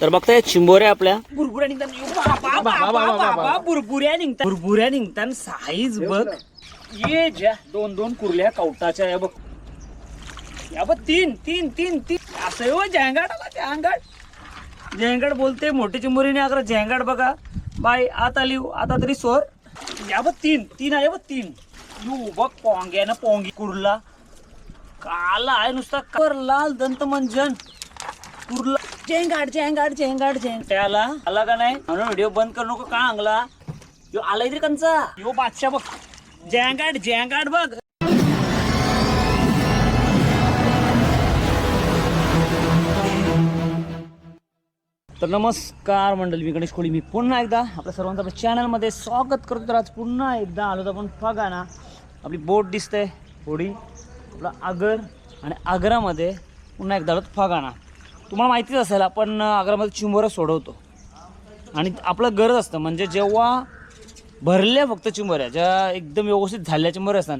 तर बघताय चिंबोऱ्या आपल्या. बुरबुऱ्या निघतात. यो बाबा, बाबा, बुरबुऱ्या निघतात. बुरबुऱ्या निघतात साईज बघ. ये ज्या दोन दोन कुर्ल्या कवटाच्या या बघ. या बघ तीन तीन तीन तीन. असं आहे हो जँगाड आला जँगाड जँगाड बोलते मोठे चिंबोरीने अकरा. जँगाड बघा. बाय आत आली आता तरी सोर. या बघ तीन. तीन आहे बघ तीन. यू बघ पोंग्यानं पोंगी कुर्ला. काला आहे नुसता. कर लाल दंत मंजन कुर्ला झेंगाड झेंगाड झेंगाड झेंग त्याला आला? का नाही? म्हणून व्हिडिओ बंद करू नको का अंगला यो आलाय तरी कंचा. यो बादशाह बघ. झेंगाड झेंगाड बघ. तर नमस्कार मंडळी मी गणेश कोळी. मी पुन्हा एकदा आपल्या सर्वांचं आपल्या चॅनलमध्ये स्वागत करतो. तर आज पुन्हा एकदा आलो तर आपण बघा ना आपली बोट दिसते. होडी आपला आगर आणि आग्रामध्ये पुन्हा एकदा आलो फगाणा तुम्हाला माहितीच असेल आपण आग्रामध्ये चिंबोरं सोडवतो. आणि आपलं गरज असतं म्हणजे जेव्हा भरल्या फक्त चिंबोऱ्या ज्या एकदम व्यवस्थित झाल्या चिंबोऱ्या असतात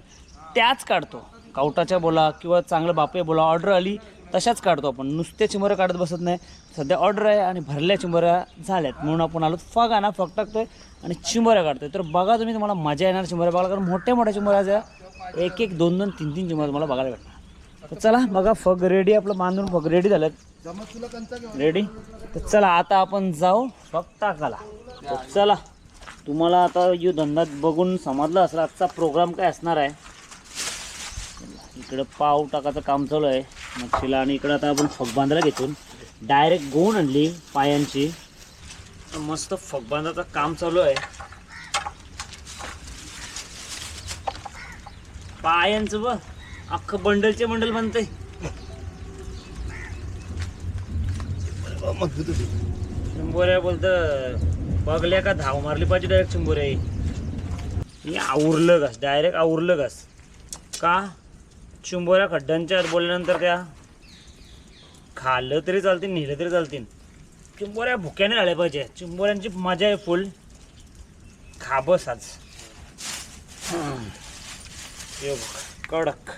त्याच काढतो. कावटाच्या बोला किंवा चांगलं बापे बोला ऑर्डर आली तशाच काढतो आपण. नुसत्या चिंबोऱ्या काढत बसत नाही. सध्या ऑर्डर आहे आणि भरल्या चिंबोऱ्या झाल्यात. म्हणून आपण आलो फगाना फग टाकतोय आणि चिंबोऱ्या काढतोय. तर बघा तुम्ही तुम्हाला मजा येणार चिंबोऱ्या बघायला कारण मोठ्या मोठ्या चिंबोऱ्या ज्या एक एक दोन दोन तीन तीन चिंबोऱ्या तुम्हाला बघायला भेटणार. तर चला बघा फग रेडी आपलं बांधून फग रेडी झाल्यात रेडी तर चला आता आपण जाऊ बघता टाकाला तर चला तुम्हाला आता यो धंदा बघून समजलं असेल आजचा प्रोग्राम काय असणार आहे. इकडं पाव टाकाचं काम चालू आहे. मच्छीला आणि इकडं आता आपण फग बांधायला घेतो. डायरेक्ट गोण आणली पायांची. मस्त फग बांधाचं काम चालू आहे. पायांचं बघ अख्खं बंडलचे बंडल बनतंय चिंबोऱ्या बोलतं बघल्या का धाव मारली पाहिजे डायरेक्ट चिंबोऱ्या ही. आवरलं घास डायरेक्ट आवरलं घास. का? चिंबोऱ्या खड्ड्यांच्या आत बोलल्यानंतर त्या? खाल्लं तरी चालतील नेलं तरी चालतील. चिंबोऱ्या भुक्याने आल्या पाहिजे चिंबोऱ्यांची मजा आहे फुल. खाबस आज. हे बघ, कडक.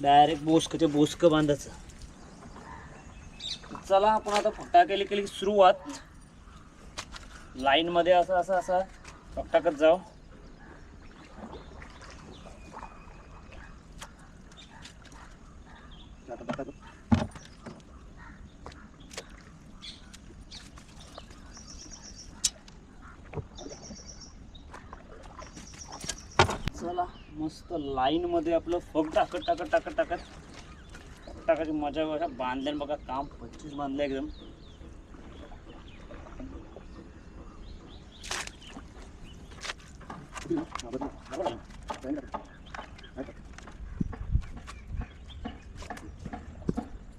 डायरेक्ट बोसकचे बोसकं बांधायचं. चला आपण आता फट्टा केली केली सुरुवात. लाईन मध्ये असं असं असं. फटाकत जाऊ. चला मस्त लाईन मध्ये आपलं फग टाकत टाकत टाकत टाकत. टाकायची मजा बघा बांधल्या बघा काम पच्चीस बांधलं एकदम.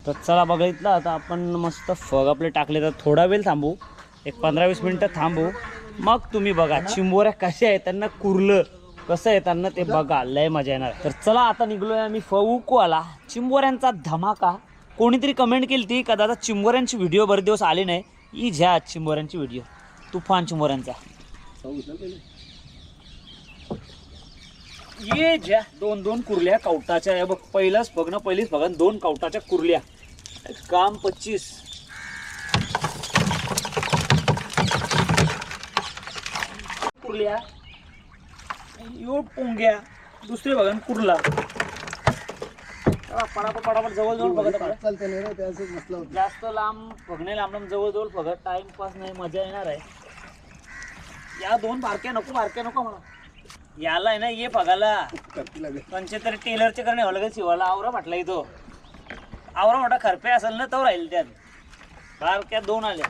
तर चला बघितलं आता आपण मस्त फग आपले टाकले. तर थोडा वेळ थांबू. एक पंधरा वीस मिनटं थांबू. मग तुम्ही बघा चिंबोऱ्या कशा आहेत त्यांना कुरलं. कसं आहे त्यांना ते बघा लय मजा येणार. तर चला आता निघलोय आम्ही फऊको आला चिंबोऱ्यांचा धमाका. कोणीतरी कमेंट केली ती का दादा चिंबोऱ्यांची व्हिडिओ बरेच दिवस आली नाही. ही झ्या चिंबोऱ्यांची व्हिडिओ तुफान चिंबोऱ्यांचा. ये ज्या दोन दोन कुर्ल्या कवटाच्या. या बघ पहिलाच बघ ना पहिलीच बघा दोन कवटाच्या कुर्ल्या. काम पच्चीस. कुर्ल्या. यो पोंग्या दुसरे बघा कुर्ला. चला, पटापट पटापट जवळ जवळ बघत बघा. जास्त लांब बघणे लांब लांब जवळ जवळ बघत टाइमपास नाही मजा येणार आहे. या दोन बारक्या नको बारक्या नको मला याला आहे ना ये बघायला. पंच्याहत्तर टेलरचे करणे हलगत शिवाला. आवरा म्हटला इथं. आवरा मोठा खरपे असेल ना तो राहील त्यात. बारक्या दोन आल्या.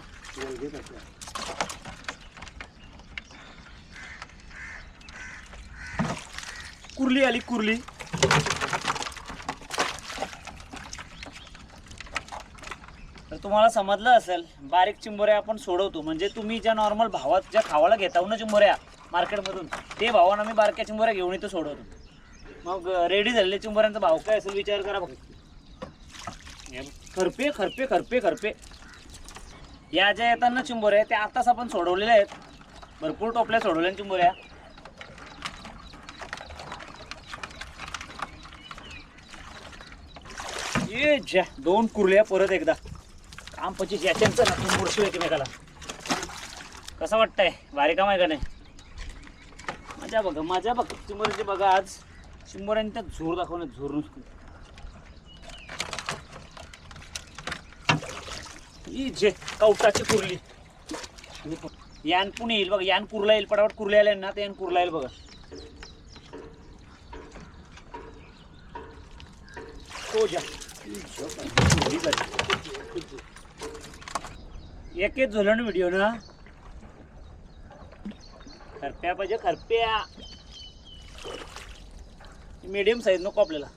कुर्ली आली कुर्ली. तर तुम्हाला समजलं असेल बारीक चिंबोऱ्या आपण सोडवतो. म्हणजे तुम्ही ज्या नॉर्मल भावात ज्या खावाला घेता ना चिंबोऱ्या मार्केटमधून ते भावानं आम्ही बारक्या चिंबोऱ्या घेऊन इथं सोडवतो. मग रेडी झालेल्या चिंबोऱ्यांचा भाव काय असेल विचार करा बघा बघ. खरपे खरपे खरपे खरपे. या ज्या येताना चिंबोऱ्या त्या आताच आपण सोडवलेल्या आहेत. भरपूर टोपल्या सोडवल्या चिंबोऱ्या. ए ज्या दोन कुर्ल्या परत एकदा. काम पच्चीस याच्यांचं ना तुम्ही मुरशी एकमेकाला. कसं वाटतंय? भारी काम आहे का नाही? मजा बघा मजा बघ. चिंबोऱ्यांची बघा आज. चिंबोऱ्यांनी त्यात झोर दाखवणे झोर नुसतं. ही जे कवटाची कुर्ली. यान पुणे येईल बघा यान कुर्ला येईल पटापट कुरले आले ना ते यान कुर्ला येईल बघा. तो जा. एक एक झोलन ना. व्हिडिओ ना खरप्या पाहिजे खरप्या. मीडियम साईज नको आपल्याला.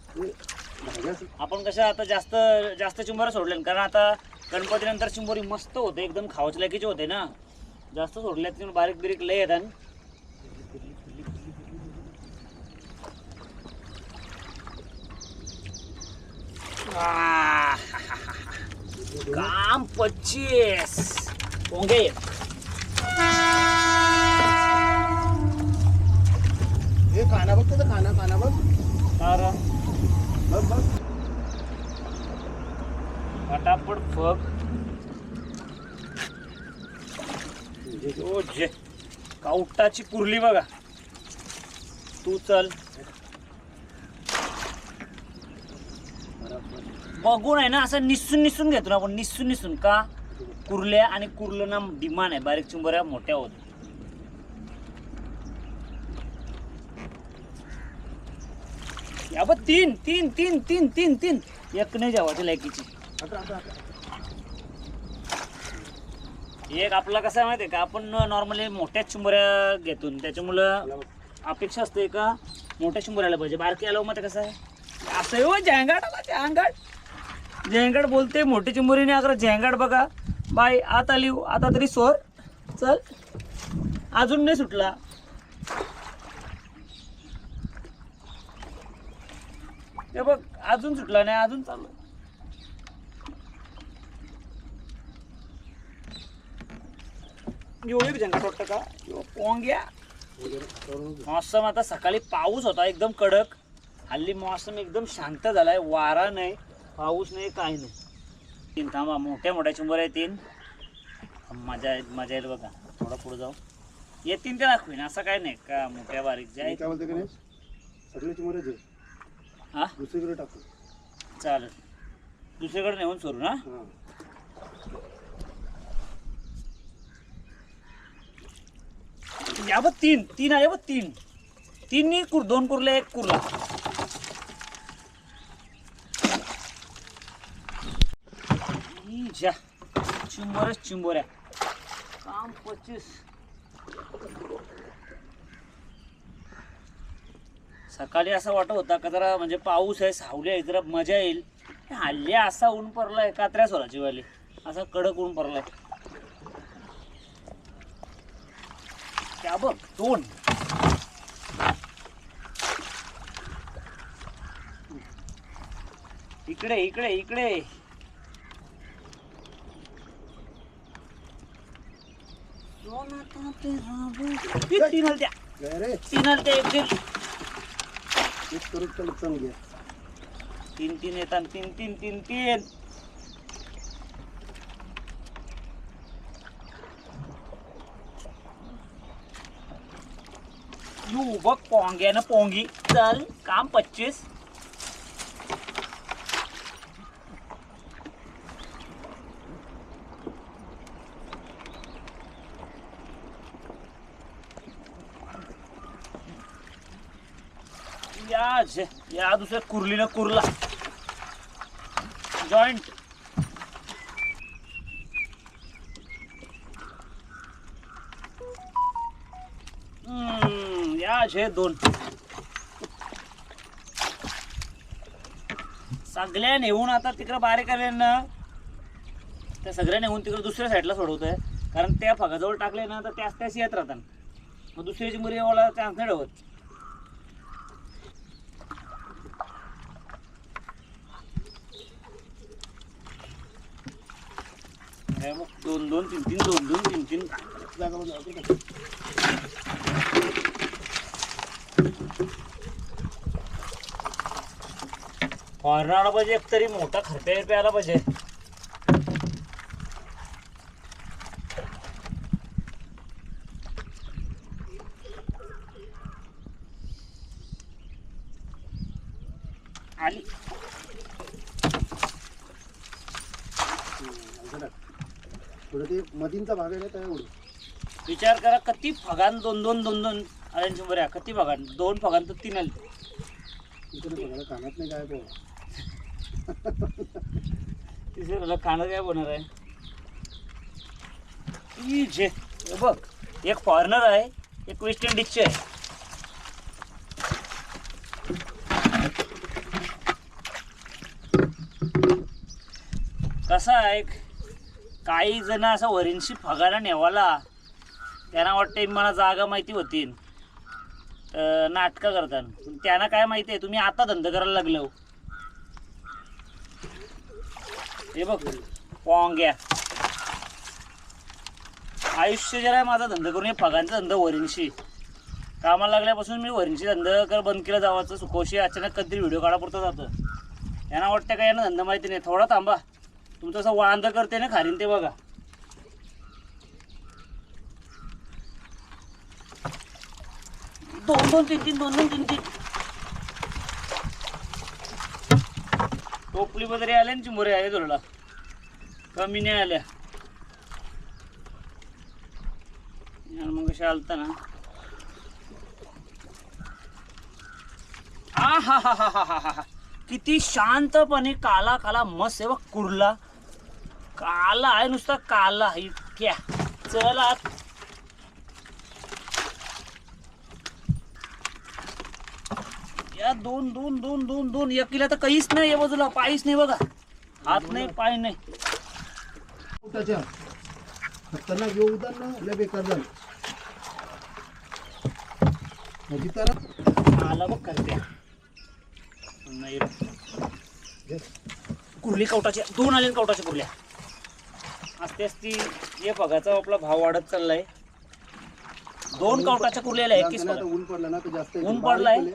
आपण कसं आता जास्त जास्त चिंबोऱ्या सोडले कारण आता गणपतीनंतर चिंबोरी मस्त होते एकदम खावाच्या लायकीचे होते ना. जास्त सोडल्या तिथून बारीक बिरीक लय येतात काम पच्चीस. पोंगे. हे काना बघ तर काना काना बघ. बघ बघ. फटाफट फग ओ जे. काउटाची कुर्ली बघा. तू चल. बघून आहे ना असं निसून निसून घेतो ना आपण निसून निसून. का? कुर्ल्या आणि कुर्लं ना डिमांड आहे बारीक चुंबऱ्या मोठ्या होत. या बघ तीन तीन तीन तीन तीन तीन. एक नाही जेवायची लायकीची. आता एक आपला कसं आहे माहिती आहे का आपण नॉर्मली मोठ्या चुंबऱ्या घेतो. त्याच्यामुळं अपेक्षा असते का मोठ्या चुंबऱ्याला पाहिजे. बारकी आलो मग कसं आहे? असं हो जँगाड आला जँगाड झेंगड बोलते मोठी नाही अगर झेंगड बघा. बाय आत आली आता तरी सोर. चल. अजून नाही सुटला. ते बघ अजून सुटला नाही अजून चालू. एवढी जंगाट वाटतं का? यो, पोंग्या. मौसम आता सकाळी पाऊस होता एकदम कडक. हल्ली मौसम एकदम शांत झालाय वारा नाही. पाऊस नाही काही नाही. तीन थांबा मोठ्या मोठ्या चिंबर आहे तीन. मजा मजा येईल बघा. थोडं पुढे जाऊ. येतीन ते दाखवीन असं काय नाही. का मोठ्या बारीक जे आहे काय बोलते हा? दुसरीकडे टाकू. चालेल. दुसरीकडे नेऊन सोडू ना? हां. या बघ तीन. तीन आले बघ तीन. तीन कुर दोन कुर्ले एक कुर्ला. ई ज्या चिंबोऱ्याच चिंबोऱ्या. काम पच्चीस. सकाळी असं वाटत होता का जरा म्हणजे पाऊस आहे सावली आहे जरा मजा येईल. हल्ली असा ऊन पडलाय कात्र्या सोलाची वाली. असा कडक ऊन पडलाय. त्या बघ दोन. इकडे इकडे इकडे ती तीन हलत्या काय रे तीन हलत्या एक दीड. एक करून त्याला चण घ्या तीन तीन येतात तीन तीन तीन तीन. यू बघ पोंग्यानं पोंगी. चल काम पच्चीस या जे- या दुसऱ्या कुर्लीनं कुर्ला. जॉईंट हम्म, या झे दोन. सगळ्या नेऊन आता तिकडं बारीक आले ना त्या सगळ्या नेऊन तिकडे दुसऱ्या साईडला सोडवतोय. कारण त्या फगाजवळ टाकले ना तर त्याच त्याच येत राहतात. मग दुसऱ्याची मुली एवढा चान्स नाही ठेवत हे बघ, दोन दोन तीन दोन दोन तीन तीन जागा पाहिजे एक तरी मोठा खर्च बिरप्या पाहिजे. मधींचा भाग आहे ना त्या एवढं विचार करा किती फगान दोन दोन दोन दोन आल्यांची बऱ्या किती फगान? दोन फगान तर तीन आले. इकडे बघायला कानात नाही काय तो तिसऱ्याला खाणं काय होणार आहे? ई जे हे बघ एक फॉरेनर आहे एक वेस्ट इंडिजचे आहे. कसा आहे काही जण असं वरींशी फगायला नेवाला. त्यांना वाटते मला जागा माहिती होती नाटकं करतात त्यांना काय माहिती आहे तुम्ही आता धंदा करायला लागलो. हे बघ पोंग्या आयुष्य जरा आहे माझा धंदा करून हे फगांचा धंदा वरींशी. कामाला लागल्यापासून मी वरींशी धंदा कर बंद केला जावाचं. सुखोशी अचानक कधीतरी व्हिडिओ काढापुरतं जातं. यांना वाटतं का यांना धंदा माहिती नाही. थोडा थांबा. तुमचं असं वांद करते ना खारीन ते बघा. दोन दोन तीन तीन दोन दोन तीन तीन. टोपली वगैरे आल्या ना चिंबोरे आहे तुला. कमी नाही आल्या. मग कशा आलता ना. आ हा हा हा हा हा हा हा किती शांतपणे काला काला मस्त आहे बघ कुर्ला. काला आहे नुसता काला इतक्या. चल आत. या दोन दोन दोन दोन दोन. एकीला तर काहीच नाही या बाजूला पायच नाही बघा. हात नाही पाय नाही. त्याच्या खतरनाक उदार ना लय बेकार झालं. तर आला बघ करत्या. नाही. कुर्ली कवटाच्या दोन आले कवटाच्या कुर्ल्या. असते असती हे बघाचा आपला भाव वाढत चाललाय. दोन कवटाच्या आता पगार. ऊन पडलं ना तर जास्त ऊन पडलंय?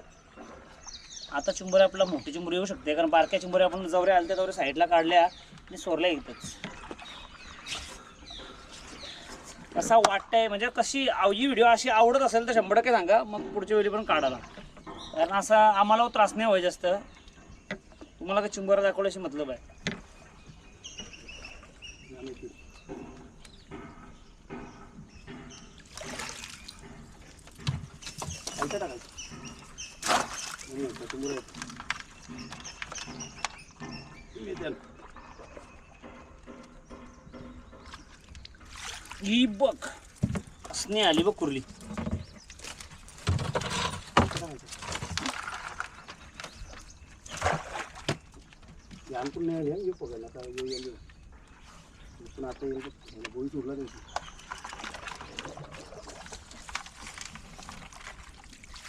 आता चिंबोरी आपला मोठी चिंबोरी येऊ शकते कारण बारक्या चिंबोरी आपण जवळ आल्या त्या साईडला काढल्या आणि सोरल्या इथंच. कसा वाटतंय म्हणजे कशी ही व्हिडिओ अशी आवडत असेल तर शंभर टक्के सांगा मग पुढच्या वेळी पण काढायला. कारण असा आम्हाला त्रास नाही व्हायचा जास्त. तुम्हाला काय चिंबोरा दाखवल्याशी मतलब आहे. खालचं टाकायचं आणि नंतर समोर येतं. ही बघ असणे आली बघ कुर्ली हे आणखून नाही आली हं, ये बघायला आता येऊ पण आता येईल बोळी सोडला त्याची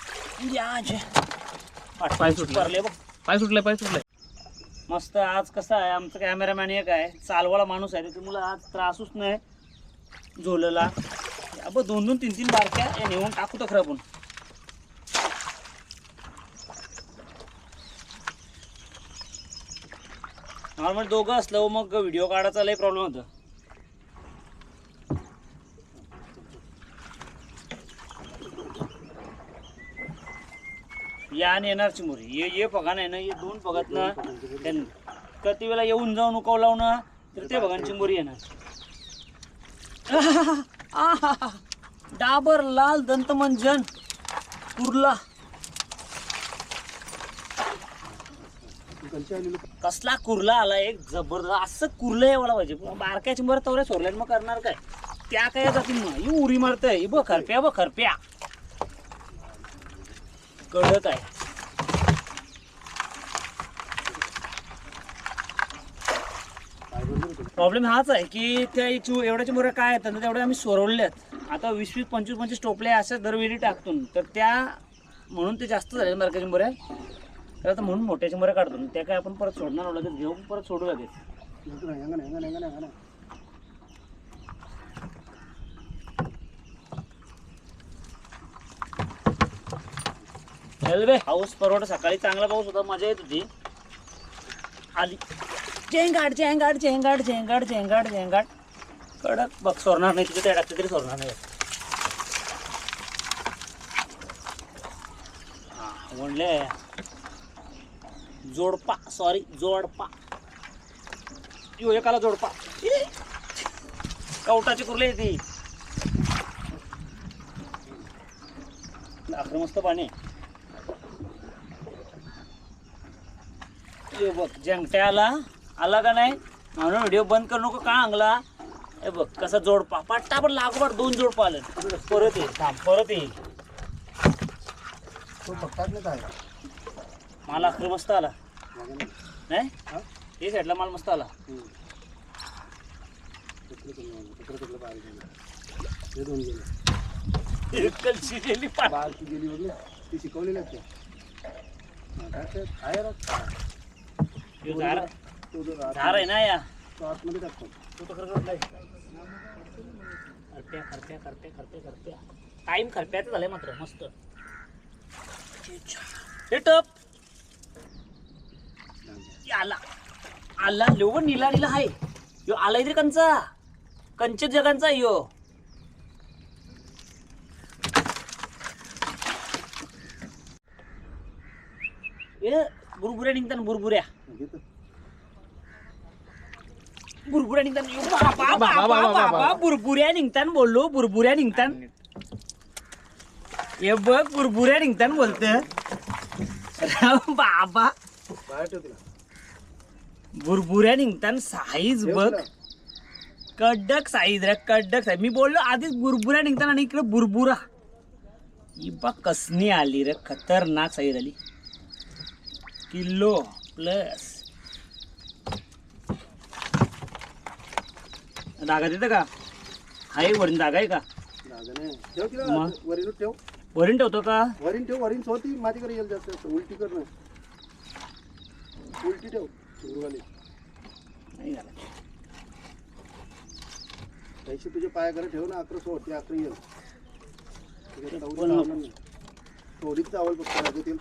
या जे पाय सुटले. बघ. पाय सुटले पाय सुटले. मस्त आज कसं आहे आमचं कॅमेरामॅन एक आहे चालवाला माणूस आहे त्याच्यामुळं आज त्रासच नाही. झोलला. अब दोन दोन तीन तीन बारक्या. नेऊन टाकू तर खरं आपण नॉर्मल दोघं असलं मग व्हिडिओ काढायचा लय प्रॉब्लेम होतं. आणि येणार चिमुरी. ये ये पगान आहे ना ये दोन पगात ना त्यां- किती वेळा येऊन जाऊन उकव लावणं तर ते बघा चिंबोरी येणार. डाबर लाल दंतमंजन कुर्ला कसला कुर्ला आला एक जबरदस्त असं कुर्लं यायला पाहिजे बारक्या चिंबर तवऱ्या सोडल्यान मग करणार काय? त्या काय जातील मग ही उरी मारतय ही बघ खरप्या बघ खरप्या कडक आहे काय बरोबर होतं. प्रॉब्लेम हाच आहे की त्या चू एवढ्याच्या चिमुऱ्या काय आहेत? ना तेवढ्या आम्ही सोरवल्यात आता वीस वीस पंचवीस पंचवीस टोपल्या अशा दरवेळी टाकतो. तर त्या म्हणून ते जास्त झाले मार्काच्या मुऱ्या तर आता म्हणून मोठ्याच्या मुऱ्या काढतो. त्या काय आपण परत सोडणार लगेच घेऊन परत सोडू लगेच. इकडं पाऊस परवडा. सकाळी चांगला पाऊस होता. मजा येत होती. आली चेंगाट चेंगाट चेंगाड चेंगाड चेंगाड चेंगाड कडक. बघ सोरणार नाही तिथे त्या टाकते तरी सोरणार नाही. हा म्हणले. जोडपा सॉरी जोडपा. यो एकाला जोडपा. ई! कवटाची कुर्ली आहे ती. अकरा मस्त पाणी. आहे. बघ जंगट्या आला का नाही? म्हणून व्हिडिओ बंद करू नको का अंगला हे बघ कसा जोडपा पट्टापट लागोपाठ दोन जोडपा आलं परत येईल थांब परत येईल तो पट्टाच नाही काय? माल अखर मस्त आला. नाही? हे? साईडला माल मस्त आला. कलशी गेली? काय तो जो आत- झार आहे ना या. तो आतमध्ये टाकतो. तू तर करत नाही. करप्या करप्या करप्या करप्या टाइम करप्याचं झालंय मात्र मस्त. हे टप आला आला लेव निला निला हाय. यो आला इथे कंचा. कंचे जगांचा आहे यो. ए बुरबुऱ्या निघतात बुरबुऱ्या. घेतो. बुरबुऱ्या निघतात. यो बाबा बाबा बाबा बुरबुऱ्या निघतात बोललो बुरबुऱ्या निघतात. हे बघ बुरबुऱ्या निघतात बोलत. बाबा. बुरबुऱ्या निघतात साईज बघ. कडक साईज रे कडक साईज मी बोललो आधीच बुरबुऱ्या निघतात आणि इकडे बुरबुरा. ही बघ कसनी आली रे खतरनाक साईज आली. किलो प्लस धागा देतं का? आहे वरून धागा आहे का? जागा नाही. ठेव तिला मग? वरील ठेव. वरून ठेवतो का? वरील ठेव वरील सोती माझ्याकडे येईल जास्त जास्त. उलटी कर ना. उलटी ठेव उरवाली नाही झालं. पैसे तुझे पायाकडे ठेव ना अकरा सोड ते अकरा येईल. तुझ्या नाही. थोडीच फक्त तेल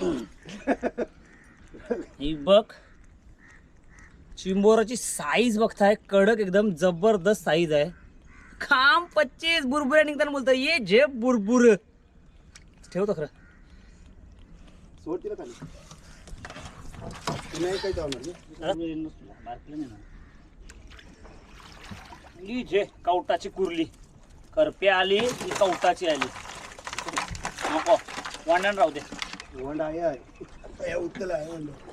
ही बघ. चिंबोराची साईज बघताय कडक एकदम जबरदस्त साईज आहे. खाम पच्चीस बुरबुऱ्या निघताना बोलतो ये जे बुरबुर. ठेवतो खरं. ही? जे कवटाची कुरली. करप्या आली ही कवटाची आली. नको. वांडण राहू दे. वंड आहे हे उत्तल आहे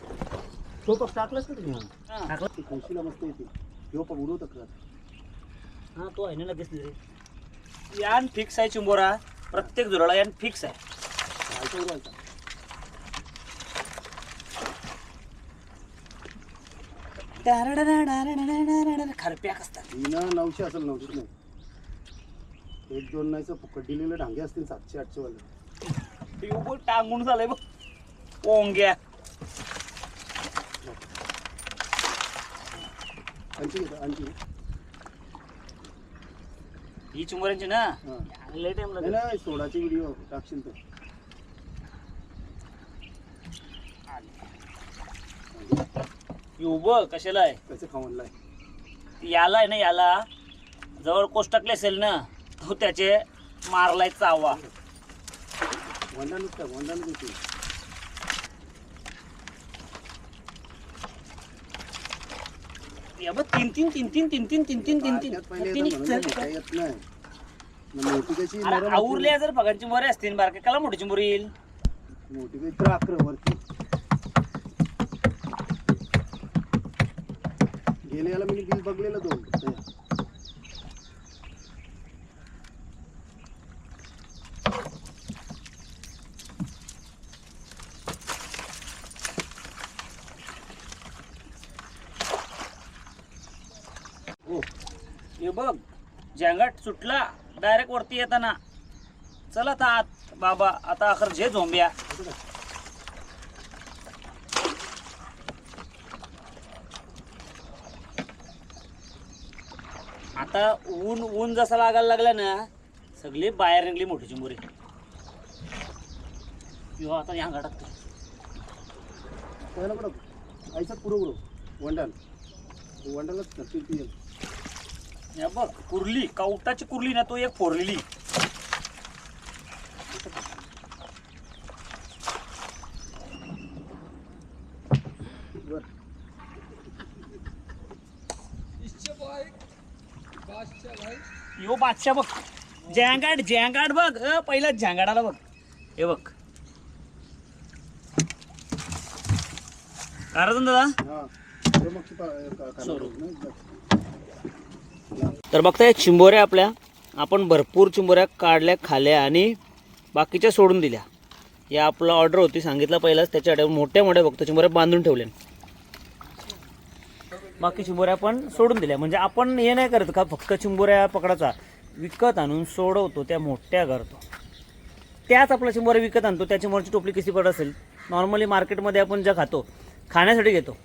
तो पग टाकलास का तुम्ही? टाकला? ती खुशीला मस्त येते. ह्यो पग उडवत तक्रार हा तो आहे ना लगेच तिथे यान फिक्स आहे चिंबोरा. प्रत्येक जुराला यान फिक्स आहे. आलता उडवायचा. खरप्या कसतात. ही ना नऊशे असेल नऊशे नाही. एक दोन नाहीचं फुकट दिलेले डांगे असतील सातशे आठशे वाले. टांगून झालंय बघ. पोंग्या आणखी घेतो आणखी? ही चिंबोऱ्यांची ना? हा. लय टाइम नाही लागेल. नाही सोडाची व्हिडिओ टाकशील तर. यो बघ कशाला आहे? कसं खावणलाय याला आहे ना याला? जवळ कोष्टकले असेल ना तो त्याचे मारलाय चावा. वंडा नुसता वंडा नुसती या बघ तीन तीन तीन तीन तीन तीन तीन तीन तीन तीन. आवरल्या जर पगांची मोरे असतील बारके. कला मोठी चिंबोरी येईल. मोठी काही तर अकरा वरती. गेले याला मी बिल बघलेलं दोन. बघ जँगाट सुटला डायरेक्ट वरती येताना. चला आता आत बाबा आता अखर जे झोंब्या. आता ऊन ऊन जसा लागायला लागला ना सगळी बाहेर निघली मोठी चिंबुरी यो आता या टाकतो. पहिला बरोबर आईचा पुरो बरोबर वंडाल वंडालाच करतील या बघ कुर्ली कावटाची कुर्ली ना तो एक फोरलेली यो बादशा बघ. जॅंगाड जॅंगाड बघ. अ पहिला जॅंगाडाला बघ. हे बघ. कारण दादा? तर बघताय चिंबोऱ्या आपल्या. आपण भरपूर चिंबोऱ्या काढल्या खाल्या आणि बाकीच्या सोडून दिल्या. या आपला ऑर्डर होती सांगितलं पहिलाच. त्याच्या मोठ्या मोठ्या फक्त चिंबोऱ्या बांधून ठेवल्या बाकी चिंबोऱ्या पण सोडून दिल्या. म्हणजे आपण हे नाही करत का फक्त चिंबोऱ्या पकडाचा विकत आणून सोडवतो त्या मोठ्या करतो त्याच आपल्या चिंबोऱ्या विकत आणतो त्या चिंबोऱ्याची टोपली किती पडत असेल? नॉर्मली मार्केटमध्ये आपण ज्या खातो खाण्यासाठी घेतो.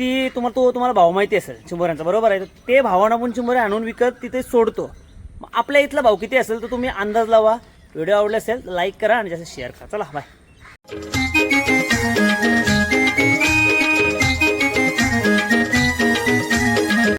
ती तुम्हाला तो तुम्हाला भाव माहिती असेल चिंबोऱ्यांचा बरोबर आहे? तर ते भावानं आपण चिंबोऱ्या आणून विकत तिथे सोडतो. मग आपल्या इथला भाव किती असेल तर तुम्ही अंदाज लावा. व्हिडिओ आवडला असेल लाईक करा आणि जास्त शेअर करा. चला बाय